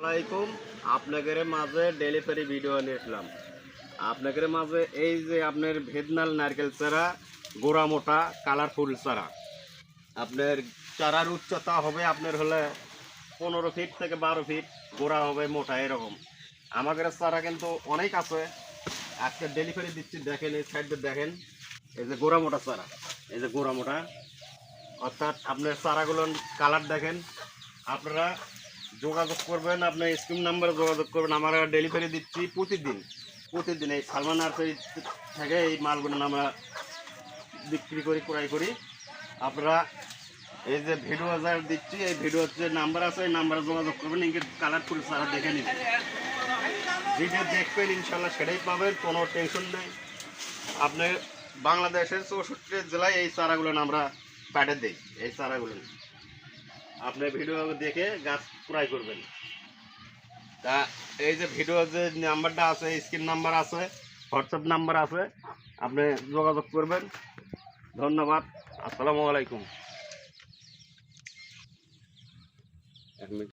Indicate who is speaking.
Speaker 1: আলাইকুম আপনাদের মাঝে ডেলিভারি ভিডিও নিয়ে আসলাম। আপনাদের মাঝে এই যে আপনার ভেদনাল নারকেল চারা, গোড়া মোটা কালারফুল চারা। আপনার চারার উচ্চতা হবে আপনার হলে পনেরো ফিট থেকে বারো ফিট গোড়া হবে মোটা এরকম। আমাদের চারা কিন্তু অনেক আছে। আজকে ডেলিভারি দিচ্ছি, দেখেন, এই সাইডে দেখেন। এই যে গোড়া মোটা চারা, এই যে গোড়া মোটা। অর্থাৎ আপনার চারাগুলোর কালার দেখেন। আপনারা যোগাযোগ করবেন, আপনার স্ক্রিন নাম্বারে যোগাযোগ করবেন, আমরা ডেলিভারি দিচ্ছি প্রতিদিন। প্রতিদিন এই সালমান নার্সারি থেকে এই মালগুলো আমরা বিক্রি করি, ক্রয় করি। আপনারা এই যে ভিডিও যা দিচ্ছি, এই ভিডিও যে নাম্বার আছে, এই নাম্বারে যোগাযোগ করবেন, ইঙ্গিত কালারফুল সারা দেখে নিন যেটা দেখবেন ইনশাল্লাহ সেটাই পাবেন, কোনো টেনশন নেই। আপনি বাংলাদেশের চৌষট্টি জেলায় এই চারাগুলো আমরা পাঠিয়ে দিই, এই চারাগুলো। আপনি ভিডিও দেখে গাছ ক্রয় করবেন তা এই যে ভিডিও যে নাম্বারটা আছে স্ক্রিন নাম্বার আছে হোয়াটসঅ্যাপ নাম্বার আছে আপনি যোগাযোগ করবেন ধন্যবাদ আসসালামু আলাইকুম এক মিনিট